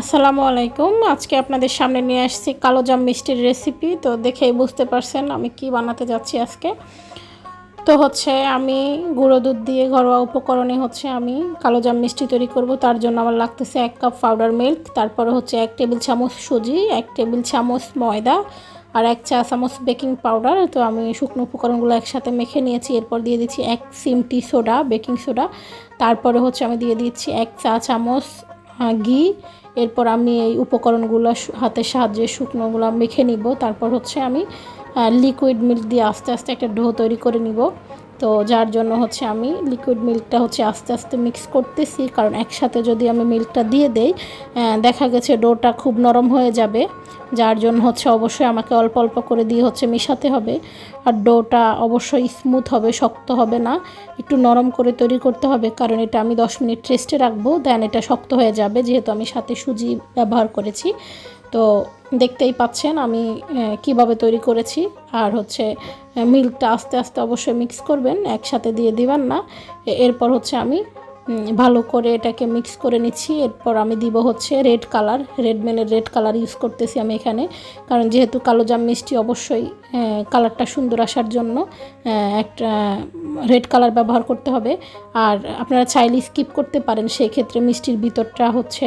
আসসালামু আলাইকুম। আজকে আপনাদের সামনে নিয়ে আসছি কালো জাম মিষ্টির রেসিপি তো দেখেই বুঝতে পারছেন আমি কি বানাতে যাচ্ছি আজকে। তো হচ্ছে আমি গুঁড়ো দুধ দিয়ে ঘরোয়া উপকরণে হচ্ছে আমি কালো জাম মিষ্টি তৈরি করব। তার জন্য আমার লাগতেছে এক কাপ পাউডার মিল্ক তারপরে হচ্ছে এক টেবিল চামচ সুজি, এক টেবিল চামচ ময়দা আর এক চা চামচ বেকিং পাউডার তো আমি শুকনো উপকরণগুলো একসাথে মেখে নিয়েছি। এরপর দিয়ে দিচ্ছি এক সিমটি সোডা বেকিং সোডা তারপরে হচ্ছে আমি দিয়ে দিচ্ছি এক চা চামচ ঘি এরপর আমি এই উপকরণগুলো হাতের সাহায্যে শুকনোগুলো মেখে নিব। তারপর হচ্ছে আমি লিকুইড মিল্ক দিয়ে আস্তে আস্তে একটা ডো তৈরি করে নিব। তো যার জন্য হচ্ছে আমি লিকুইড মিল্কটা হচ্ছে আস্তে আস্তে মিক্স করতেছি। কারণ একসাথে যদি আমি মিল্কটা দিয়ে দেই দেখা গেছে ডোটা খুব নরম হয়ে যাবে, যার জন্য হচ্ছে অবশ্যই আমাকে অল্প অল্প করে দিয়ে হচ্ছে মিশাতে হবে। আর ডোটা অবশ্যই স্মুথ হবে, শক্ত হবে না, একটু নরম করে তৈরি করতে হবে, কারণ এটা আমি দশ মিনিট রেস্টে রাখব দেন এটা শক্ত হয়ে যাবে, যেহেতু আমি সাথে সুজি ব্যবহার করেছি। তো দেখতেই পাচ্ছেন আমি কীভাবে তৈরি করেছি। আর হচ্ছে মিল্কটা আস্তে আস্তে অবশ্যই মিক্স করবেন, একসাথে দিয়ে দিবেন না। এরপর হচ্ছে আমি ভালো করে এটাকে মিক্স করে নিচ্ছি। এরপর আমি দিব হচ্ছে রেড কালার রেড মেলের রেড কালার ইউজ করতেছি আমি এখানে। কারণ যেহেতু কালো জাম মিষ্টি অবশ্যই কালারটা সুন্দর আসার জন্য একটা রেড কালার ব্যবহার করতে হবে। আর আপনারা চাইলে স্কিপ করতে পারেন সেই ক্ষেত্রে মিষ্টির ভিতরটা হচ্ছে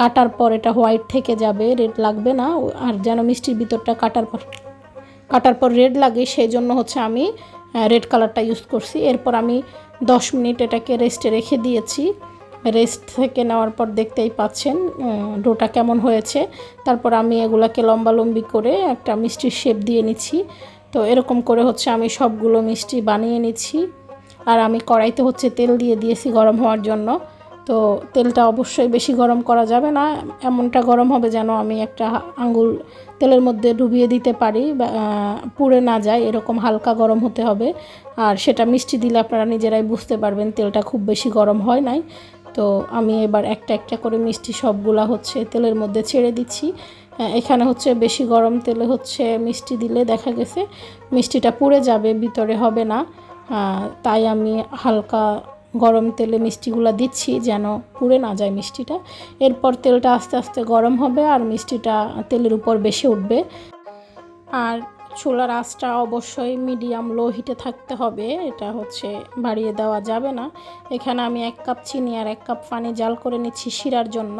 কাটার পর এটা হোয়াইট থেকে যাবে রেড লাগবে না। আর যেন মিষ্টির ভিতরটা কাটার পর কাটার পর রেড লাগে সেই জন্য হচ্ছে আমি রেড কালারটা ইউজ করছি। এরপর আমি দশ মিনিট এটাকে রেস্টে রেখে দিয়েছি। রেস্ট থেকে নেওয়ার পর দেখতেই পাচ্ছেন ডোটা কেমন হয়েছে। তারপর আমি এগুলাকে লম্বালম্বি করে একটা মিষ্টির শেপ দিয়ে নিচ্ছি। তো এরকম করে হচ্ছে আমি সবগুলো মিষ্টি বানিয়ে নিচ্ছি। আর আমি কড়াইতে হচ্ছে তেল দিয়ে দিয়েছি গরম হওয়ার জন্য। তো তেলটা অবশ্যই বেশি গরম করা যাবে না, এমনটা গরম হবে যেন আমি একটা আঙ্গুল তেলের মধ্যে ডুবিয়ে দিতে পারি পুড়ে না যায়, এরকম হালকা গরম হতে হবে। আর সেটা মিষ্টি দিলে আপনারা নিজেরাই বুঝতে পারবেন তেলটা খুব বেশি গরম হয় নাই। তো আমি এবার একটা একটা করে মিষ্টি সবগুলা হচ্ছে তেলের মধ্যে ছেড়ে দিচ্ছি। এখানে হচ্ছে বেশি গরম তেলে হচ্ছে মিষ্টি দিলে দেখা গেছে মিষ্টিটা পুড়ে যাবে, ভিতরে হবে না। তাই আমি হালকা গরম তেলে মিষ্টিগুলো দিচ্ছি যেন পুড়ে না যায় মিষ্টিটা। এরপর তেলটা আস্তে আস্তে গরম হবে আর মিষ্টিটা তেলের উপর বেশি উঠবে। আর চুলার আঁচটা অবশ্যই মিডিয়াম লো হিটে থাকতে হবে, এটা হচ্ছে বাড়িয়ে দেওয়া যাবে না। এখানে আমি এক কাপ চিনি আর এক কাপ পানি জাল করে নিচ্ছি শিরার জন্য।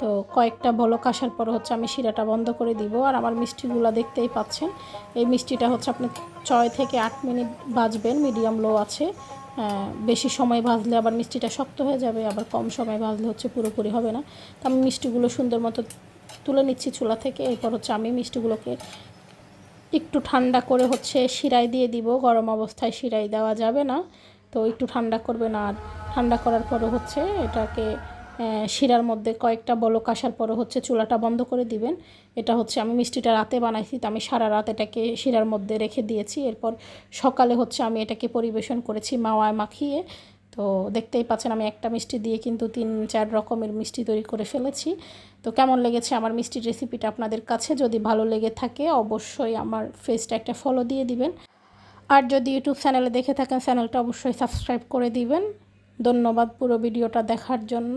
তো কয়েকটা বলক আসার পর হচ্ছে আমি শিরাটা বন্ধ করে দিব। আর আমার মিষ্টিগুলো দেখতেই পাচ্ছেন। এই মিষ্টিটা হচ্ছে আপনি ছয় থেকে আট মিনিট বাজবেন মিডিয়াম লো আছে। বেশি সময় ভাজলে আবার মিষ্টিটা শক্ত হয়ে যাবে, আবার কম সময় ভাজলে হচ্ছে পুরোপুরি হবে না। তো আমি মিষ্টিগুলো সুন্দর মতো তুলে নিচ্ছি চুলা থেকে। এরপর হচ্ছে আমি মিষ্টিগুলোকে একটু ঠান্ডা করে হচ্ছে শিরাই দিয়ে দিব। গরম অবস্থায় শিরাই দেওয়া যাবে না। তো একটু ঠান্ডা করবে না আর ঠান্ডা করার পরে হচ্ছে এটাকে শিরার মধ্যে কয়েকটা বলক আসার পরে হচ্ছে চুলাটা বন্ধ করে দিবেন। এটা হচ্ছে আমি মিষ্টিটা রাতে বানাইছি, তো আমি সারা রাত এটাকে শিরার মধ্যে রেখে দিয়েছি। এরপর সকালে হচ্ছে আমি এটাকে পরিবেশন করেছি মাওয়ায় মাখিয়ে। তো দেখতেই পাচ্ছেন আমি একটা মিষ্টি দিয়ে কিন্তু তিন, চার রকমের মিষ্টি তৈরি করে ফেলেছি। তো কেমন লেগেছে আমার মিষ্টির রেসিপিটা আপনাদের কাছে? যদি ভালো লেগে থাকে অবশ্যই আমার ফেসটা একটা ফলো দিয়ে দিবেন। আর যদি ইউটিউব চ্যানেলে দেখে থাকেন, চ্যানেলটা অবশ্যই সাবস্ক্রাইব করে দিবেন। ধন্যবাদ পুরো ভিডিওটা দেখার জন্য।